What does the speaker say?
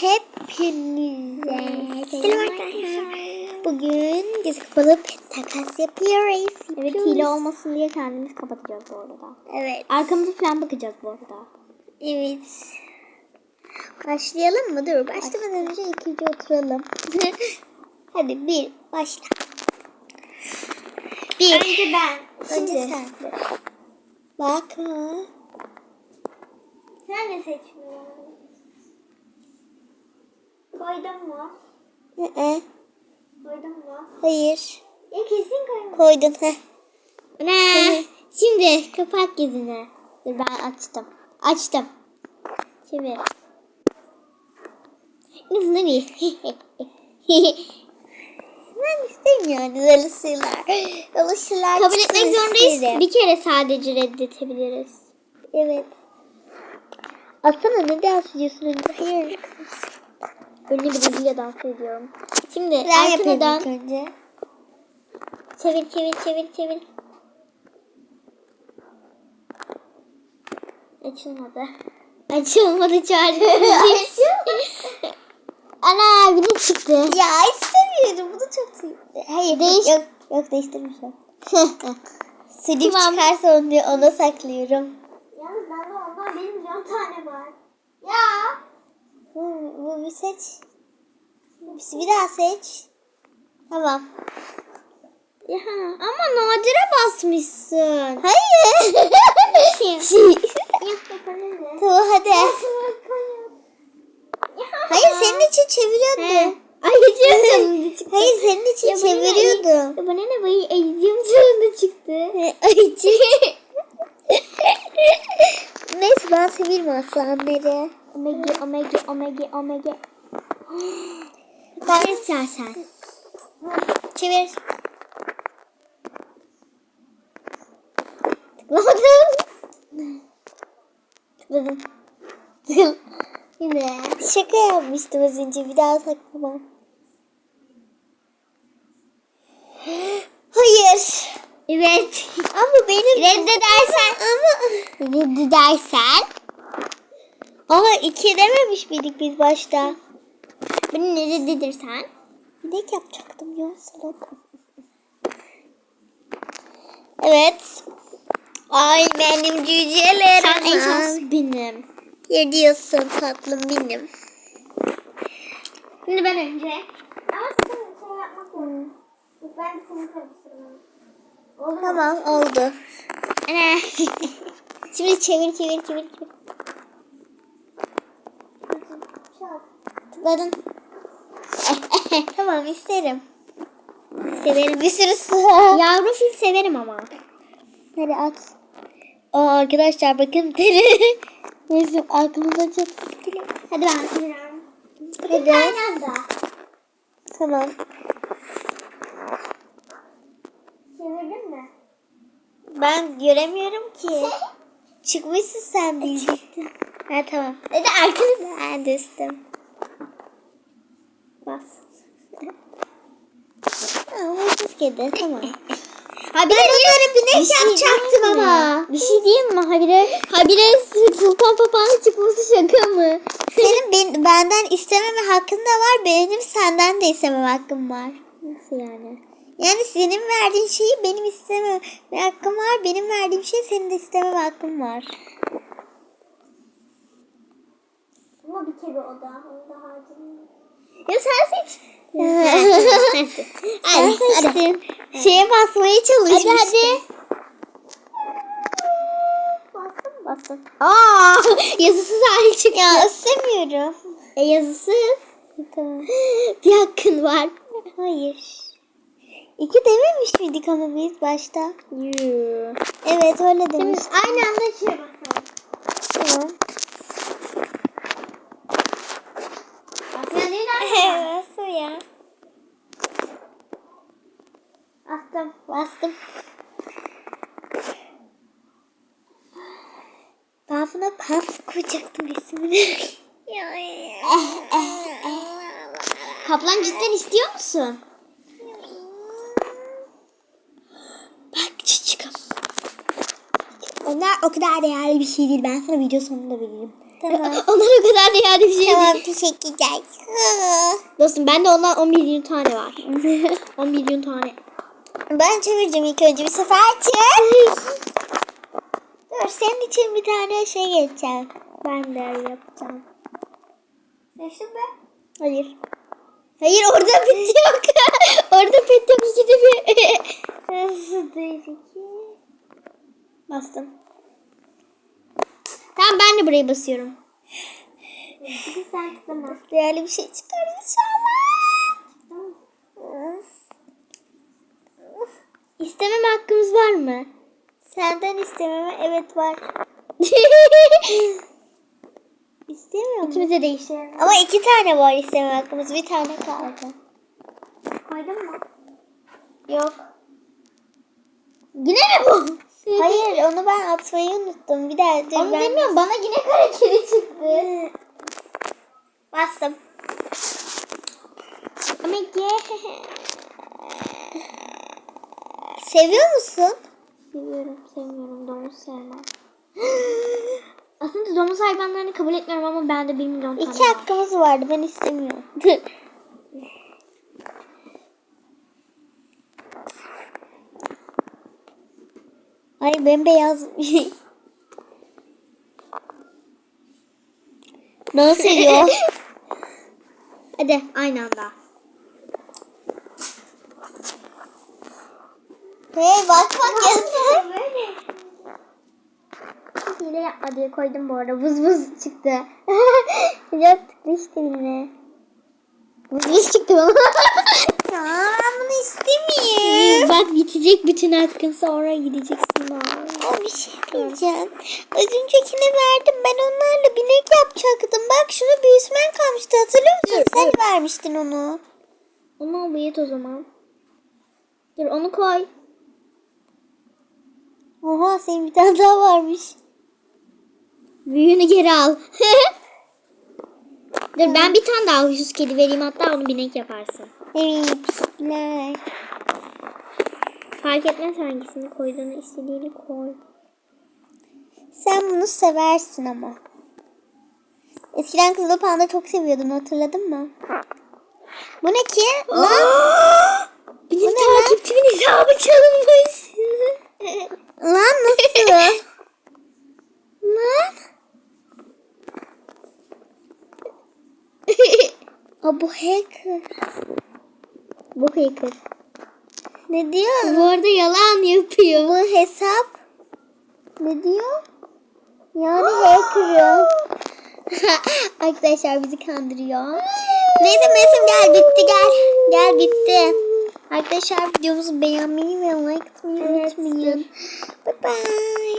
Hepinize selam arkadaşlar. Bugün göz kapalı takas yapıyoruz. Evet hile olmasın diye kendimiz kapatacağız bu arada. Evet. Arkamızı falan bakacağız bu arada. Evet. Başlayalım mı? Dur başlamadan önce ikinci oturalım. Hadi bir başla. Bir. Önce ben. Önce Şimdi. sen. Bakma. Sen ne seçmiyorsun? Koydun mu? Ee, Koydun mu? hayır. Ya kesin koydum. Koydun. Heh. Ne? Şimdi kapat gözünü. Dur ben açtım. Açtım. Şimdi. Kızım iyi. Ben istemiyorum. Öyle şeyler Kabul etmek zorundayız. isterim. Bir kere sadece reddetebiliriz. Evet. Aslında ne dans ediyorsun önce? Hayır. Ünlü bir diziyle dans ediyorum. Şimdi Ben arkadan çevir çevir çevir çevir. Açılmadı. Açılmadı çağırdı. Ana bir de çıktı. Ya istemiyorum. Bu da çok sevdi. Hayır. Değiş- Yok, yok değiştirmişim. Silip Tamam. çıkarsa onu ona saklıyorum. Yalnız bende ondan benim milyon tane var. Ya. Bu, bu bir seç. Bir daha seç. Tamam. Ya ama nadire basmışsın. Hayır. Tamam hadi. Hayır senin için çeviriyordum. Ay canım. Hayır senin için Ya bana ne? çeviriyordum. Bana ne bayı eğitim canında çıktı. Ay Neyse ben seviyorum aslanları. Omega, omega, omega, omega. Ben istersen. Çevir. Tıkladım. Tıkladım. Yine. Şaka yapmıştım az önce bir daha takmam. Hayır. Evet. Ama benim... Reddedersen. Ama... Reddedersen. Aha iki dememiş miydik biz başta? Beni ne reddedirsen. Bilek yapacaktım ya salak. Evet. Ay benim cücelerim. Sen en şanslı benim. Ne diyorsun tatlım benim. Şimdi ben önce. Ama sakın şey yapmak zorunda. Ben seni karıştırmam. Oldu mu? Tamam oldu. Ana. Şimdi çevir çevir çevir. çevir. Tıkladın. tamam isterim. Severim bir sürü su. Yavru fil severim ama. Hadi at. Aa arkadaşlar bakın deri. Bizim aklımda çok Hadi ben seviyorum. Hadi. Anda. Tamam. Çevirdin mi? Ben göremiyorum ki. Çıkmışsın sen diyecektin. Ha tamam. Hadi arkanı Ben de Aa, ucuz kedi tamam. Ha bir de bunları Bir şey yapacaktım diyeyim mi? ama. Bir şey diyeyim mi? Habire, habire sultan papağanı çıkması şaka mı? Senin ben, benden istememe hakkın da var. Benim senden de istemem hakkım var. Nasıl yani? Yani senin verdiğin şeyi benim istemem hakkım var. Benim verdiğim şeyi senin de istemem hakkım var. Ama bir kere o da. Ya sen seç. Sen seçtin. Şeye basmaya çalışmıştım. Hadi hadi. Bastın mı? Bastım. Aa, yazısız hali çıktı. Ya istemiyorum. E, yazısız. Tamam. Bir hakkın var. Hayır. İki dememiş miydik ama biz başta? Yuu. Evet öyle Şimdi demiş. aynı anda açıyor bakalım. Tamam. Aslında değil Evet su ya. Astım. Bastım. Ben buna pas koyacaktım ismini. Kaplan cidden istiyor musun? Bak çocukım. Onlar o kadar değerli bir şey değil. Ben sana video sonunda vereyim. Tamam. Onlar o kadar da yani bir şey tamam değil. teşekkürler. Dostum bende ondan 10 milyon tane var. 10 milyon tane. Ben çevireceğim ilk önce bir sefer çevir. Dur senin için bir tane şey geçeceğim. Ben de yapacağım. Seçtin mi? Hayır. Hayır orada pet yok. orada pet yok. İkide bir. Bastım. Tamam ben de buraya basıyorum. Sen tıklama. Değerli bir şey çıkar inşallah. İstemem hakkımız var mı? Senden istememe evet var. İstemiyor musun? İkimize değişir. Ama iki tane var isteme hakkımız. Bir tane kaldı. Koydun mu? Yok. Yine mi bu? Hayır onu ben atmayı unuttum. Bir daha dur Onu ben. demiyorum bana yine kara kedi çıktı. Bastım. Ama ye. Seviyor musun? Seviyorum, sevmiyorum. Domuz sevmem. Aslında domuz hayvanlarını kabul etmiyorum ama 1 milyon tane İki hakkımız vardı. Ben istemiyorum. Ay bembeyaz bir şey. Nasıl ediyor? Hadi aynı anda. Hey bak bak yazıyor. Hile yapma diye koydum bu arada. Vız vız çıktı. Yok işte yine. Vız vız çıktı bana. Ya ben bunu istemeyeyim. Bak bitecek bütün hakkın sonra gideceksin bana. Ama bir şey diyeceğim. Az öncekine verdim. Ben onlarla binek yapacaktım. Bak şunu büyüsmen kalmıştı. Hatırlıyor musun? Dur, Sen vermiştin onu. Onu al o zaman. Dur onu koy. Oha senin bir tane daha varmış. Büyüğünü geri al. Dur ben bir tane daha huysuz kedi vereyim hatta onu binek yaparsın. Evet teşekkürler. Fark etmez hangisini koyduğunu istediğini koy. Sen bunu seversin ama. Eskiden Kızıl Panda çok seviyordun hatırladın mı? Bu ne ki? Lan, Benim takipçimin hesabı çalınmış. lan nasıl? lan? Aa, bu hacker. Bu hacker. Ne diyor? Bu arada yalan yapıyor. Bu hesap. Ne diyor? Yani hacker'ım. Arkadaşlar bizi kandırıyor. Neyse Mesim gel bitti gel. Gel bitti. Arkadaşlar videomuzu beğenmeyi ve like atmayı unutmayın. Bye bye.